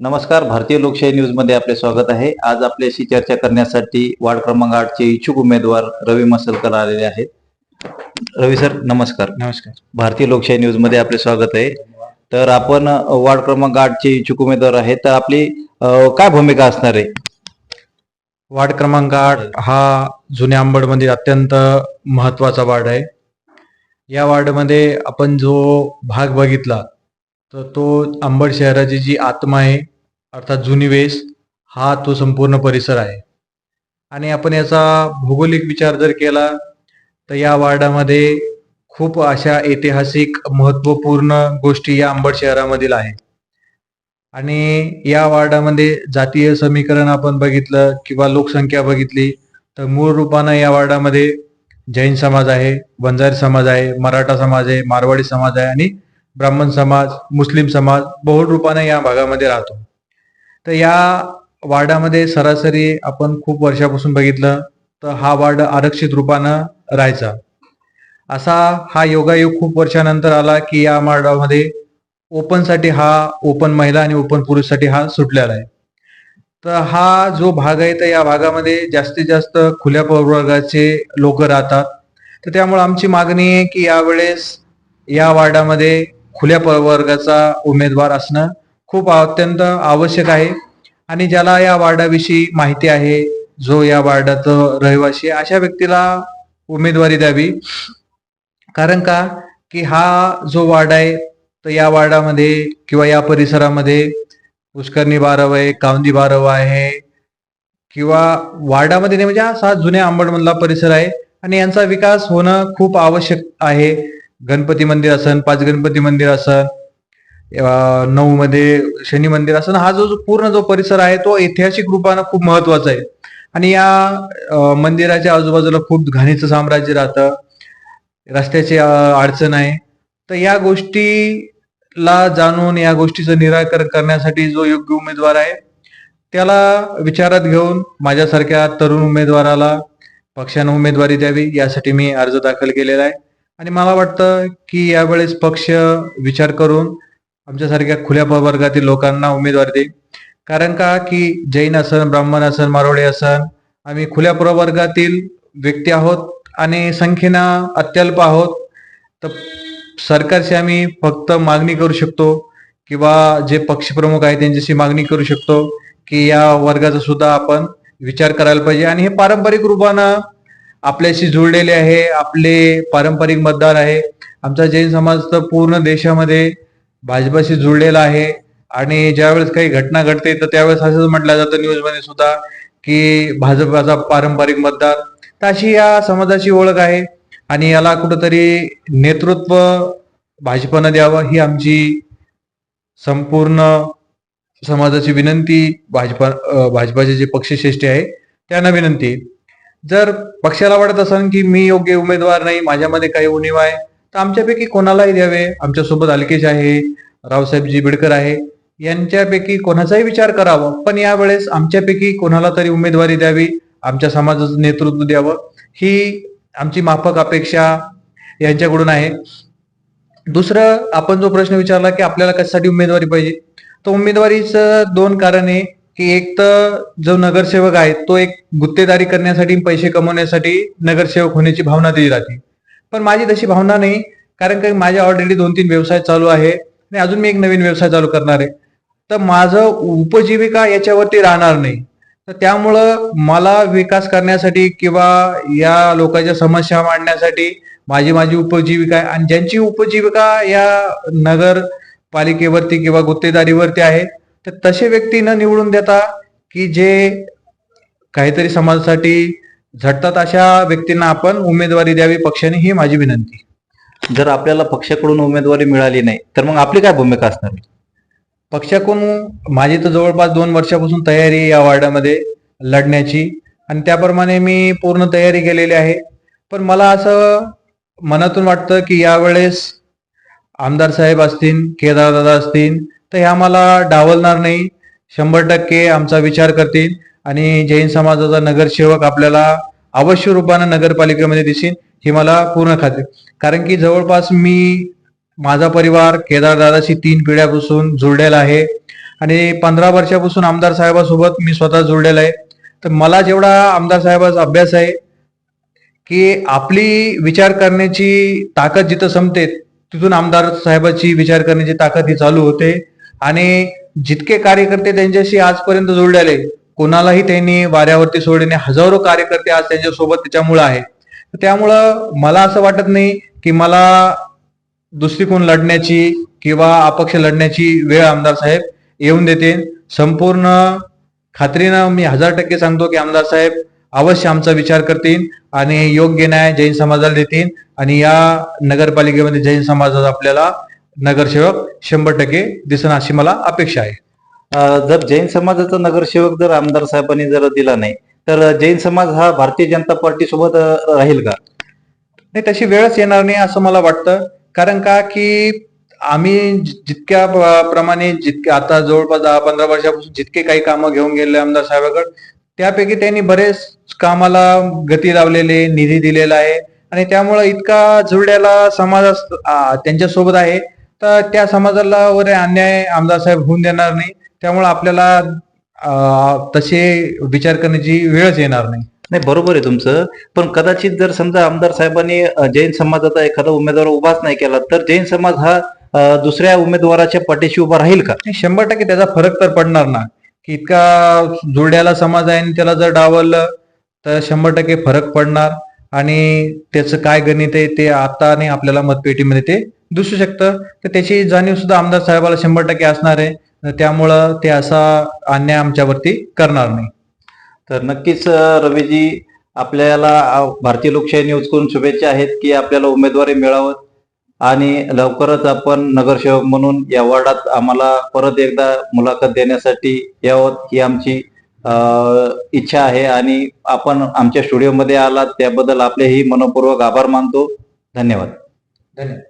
नमस्कार भारतीय लोकशाही न्यूजमध्ये आपले स्वागत आहे. आज आपल्याशी चर्चा करण्यासाठी वार्ड क्रमांक आठचे इच्छुक उमेदवार रवी मसलकर आलेले आहेत. रवी सर नमस्कार. नमस्कार. भारतीय लोकशाही न्यूजमध्ये आपले स्वागत आहे. तर आपण वार्ड क्रमांक आठचे इच्छुक उमेदवार आहेत. तर आपली अ, काय भूमिका असणार आहे? वार्ड क्रमांक आठ हा जुन्या अंबडमध्ये अत्यंत महत्त्वाचा वार्ड आहे. या वार्डमध्ये आपण जो भाग बघितला तर तो अंबड शहराची जी आत्मा आहे अर्थात जुनी वेस हा तो संपूर्ण परिसर आहे. आणि आपण याचा भौगोलिक विचार जर केला तर या वार्डामध्ये खूप अशा ऐतिहासिक महत्त्वपूर्ण गोष्टी या अंबड शहरामधील आहे. आणि या वार्डामध्ये जातीय समीकरण आपण बघितलं किंवा लोकसंख्या बघितली तर मूळ रूपानं या वार्डामध्ये जैन समाज आहे बंजारी समाज आहे मराठा समाज आहे मारवाडी समाज आहे आणि ब्राह्मण समाज मुस्लिम समाज बहुल रूपाने या भागामध्ये राहतो. तर या वार्डामध्ये सरासरी आपण खूप वर्षापासून बघितलं तर हा वार्ड आरक्षित रूपानं राहायचा. असा हा योगायोग खूप वर्षानंतर आला की या वार्डामध्ये ओपनसाठी हा ओपन महिला आणि ओपन पुरुषसाठी हा सुटलेला आहे. तर हा जो भाग आहे तर या भागामध्ये जास्तीत जास्त खुल्या प्रवर्गाचे लोक राहतात. तर त्यामुळे आमची मागणी आहे की यावेळेस या वार्डामध्ये खुल्या प्रवर्गाचा उमेदवार असणं खूप अत्यंत आवश्यक आहे. आणि ज्याला या वार्डाविषयी माहिती आहे जो या वार्डात रहिवासी आहे अशा व्यक्तीला उमेदवारी द्यावी. कारण का? की हा जो वार्ड आहे तर या वार्डामध्ये किंवा या परिसरामध्ये पुष्करणी बारव आहे कावंदी बारव आहे किंवा वार्डामध्ये नाही म्हणजे हा सात जुन्या आंबडमधला परिसर आहे. आणि यांचा विकास होणं खूप आवश्यक आहे. गणपती मंदिर असन पाच गणपती मंदिर असन नऊ मध्ये शनी मंदिर असन हा जो जो पूर्ण जो परिसर आहे तो ऐतिहासिक रूपानं खूप महत्त्वाचा आहे. आणि या मंदिराच्या आजूबाजूला खूप घाणीचं साम्राज्य राहतं. रस्त्याची अडचण आहे. तर या गोष्टीला जाणून या गोष्टीचं निराकरण करण्यासाठी जो योग्य उमेदवार आहे त्याला विचारात घेऊन माझ्यासारख्या तरुण उमेदवाराला पक्षानं उमेदवारी द्यावी यासाठी मी अर्ज दाखल केलेला आहे. आणि मला वाटतं की यावेळेस पक्ष विचार करून आमच्यासारख्या खुल्या प्रवर्गातील लोकांना उमेदवारी देईल. कारण का? की जैन असन ब्राह्मण असन मारवाडी असन आम्ही खुल्या प्रवर्गातील व्यक्ती आहोत आणि संख्येनं अत्यल्प आहोत. तर सरकारशी आम्ही फक्त मागणी करू शकतो किंवा जे पक्षप्रमुख आहेत त्यांच्याशी मागणी करू शकतो की या वर्गाचा सुद्धा आपण विचार करायला पाहिजे. आणि हे पारंपरिक रूपानं आपल्याशी जुळलेले आहे आपले पारंपरिक मतदार आहे. आमचा जैन समाज तर पूर्ण देशामध्ये भाजपाशी जुळलेला आहे. आणि ज्यावेळेस काही घटना घडते तर त्यावेळेस असंच म्हटलं जातं न्यूजमध्ये सुद्धा की भाजपाचा पारंपरिक मतदार. तर अशी या समाजाची ओळख आहे. आणि याला कुठंतरी नेतृत्व भाजपानं द्यावं ही आमची संपूर्ण समाजाची विनंती. भाजपा भाजपाचे जे पक्षश्रेष्ठी आहे त्यांना विनंती. आहे. जर पक्षाला वाटत असेल की मी योग्य उमेदवार नाही माझ्यामध्ये काही उणीव आहे तर आमच्यापैकी कोणालाही द्यावे. आमच्यासोबत अलकेश आहे रावसाहेबजी बिडकर आहे यांच्यापैकी कोणाचाही विचार करावा. पण यावेळेस आमच्यापैकी कोणाला तरी उमेदवारी द्यावी आमच्या समाजाचं नेतृत्व द्यावं ही आमची माफक अपेक्षा यांच्याकडून आहे. दुसरं आपण जो प्रश्न विचारला की आपल्याला कशासाठी उमेदवारी पाहिजे तर उमेदवारीचं दोन कारण आहे. की एक तर जो नगरसेवक आहे तो एक गुत्तेदारी करण्यासाठी पैसे कमवण्यासाठी नगरसेवक होण्याची भावना दिली जाते. पण माझी तशी भावना नाही कारण की माझ्या ऑलरेडी दोन तीन व्यवसाय चालू आहे आणि अजून मी एक नवीन व्यवसाय चालू करणार आहे. तर माझं उपजीविका याच्यावरती राहणार नाही. तर त्यामुळं मला विकास करण्यासाठी किंवा या लोकांच्या समस्या मांडण्यासाठी माझी माझी उपजीविका आहे. आणि ज्यांची उपजीविका या नगरपालिकेवरती किंवा गुत्तेदारीवरती आहे तर तसे व्यक्ती न निवडून देता की जे काहीतरी समाजासाठी झटतात अशा व्यक्तींना आपण उमेदवारी द्यावी पक्षाने ही माझी विनंती. जर आपल्याला पक्षाकडून उमेदवारी मिळाली नाही तर मग आपली काय भूमिका असणार? पक्षाकडून माझी तर जवळपास दोन वर्षापासून तयारी या वार्डामध्ये लढण्याची आणि त्याप्रमाणे मी पूर्ण तयारी केलेली आहे. पण मला असं मनातून वाटतं की यावेळेस आमदार साहेब असतील केदारदादा असतील तर हे आम्हाला डावलणार नाही. शंभर टक्के आमचा विचार करतील आणि जैन समाजाचा नगरसेवक आपल्याला अवश्य रूपानं नगरपालिकेमध्ये दिसेल ही मला पूर्ण खात्री. कारण की जवळपास मी माझा परिवार केदारदादाशी तीन पिढ्यापासून जुळलेला आहे. आणि पंधरा वर्षापासून आमदार साहेबासोबत मी स्वतः जुळलेला आहे. तर मला जेवढा आमदार साहेबाचा अभ्यास आहे की आपली विचार करण्याची ताकद जिथं संपते तिथून आमदार साहेबाची विचार करण्याची ताकद ही चालू होते. आणि जितके कार्यकर्ते त्यांच्याशी आजपर्यंत जोडलेले कोणालाही त्यांनी वाऱ्यावरती सोडणे हजारो कार्यकर्ते आज त्यांच्यासोबत त्याच्यामुळं आहे. त्यामुळं मला असं वाटत नाही की मला दुसरी कोण लढण्याची किंवा अपक्ष लढण्याची वेळ आमदार साहेब येऊन देते. संपूर्ण खात्रीनं मी हजार टक्के सांगतो की आमदार साहेब अवश्य आमचा विचार करतील आणि योग्य न्याय जैन समाजाला देतील आणि या नगरपालिकेमध्ये जैन समाजाचा आपल्याला नगरसेवक शंभर टक्के दिसन अशी मला अपेक्षा आहे. जर जैन समाजाचा नगरसेवक जर आमदार साहेबांनी जर दिला नाही तर जैन समाज हा भारतीय जनता पार्टी सोबत राहील का? नाही तशी वेळच येणार नाही असं मला वाटतं. कारण का की आम्ही जितक्या प्रमाणे जितके आता जवळपास दहा पंधरा वर्षापासून जितके काही कामं घेऊन गेले आमदार साहेबाकडे त्यापैकी त्यांनी बरेच कामाला गती लावलेले निधी दिलेला आहे. आणि त्यामुळं इतका जुळलेला समाज आ, त्यांच्यासोबत आहे. तर त्या समाजाला वर अन्याय आमदार साहेब होऊन देणार नाही. त्यामुळे आपल्याला तसे विचार करण्याची वेळच येणार नाही. नाही बरोबर आहे तुमचं. पण कदाचित जर समजा आमदार साहेबांनी जैन समाजाचा एखादा उमेदवार उभाच नाही केला तर जैन समाज हा दुसऱ्या उमेदवाराच्या पाठीशी उभा राहील का? शंभर टक्के त्याचा फरक तर पडणार ना. की इतका जुळल्याला समाज आहे आणि त्याला जर डावललं तर शंभर टक्के फरक पडणार. आणि त्याचं काय गणित आहे ते आता आणि आपल्याला मतपेटीमध्ये ते दिसू शकतं. तर त्याची जाणीव सुद्धा आमदार साहेबाला शंभर टक्के असणार आहे. त्यामुळं ते असा अन्याय आमच्यावरती करणार नाही. तर नक्कीच रवीजी आपल्याला भारतीय लोकशाही न्यूजकडून शुभेच्छा आहेत की आपल्याला उमेदवारी मिळावं आणि लवकरच आपण नगरसेवक म्हणून या वॉर्डात आम्हाला परत एकदा मुलाखत देण्यासाठी यावं ही आमची इच्छा आहे आणि आपण आमच्या स्टुडिओमध्ये आलात. त्याबद्दल आपलेही मनपूर्वक आभार मानतो. धन्यवाद. धन्यवाद.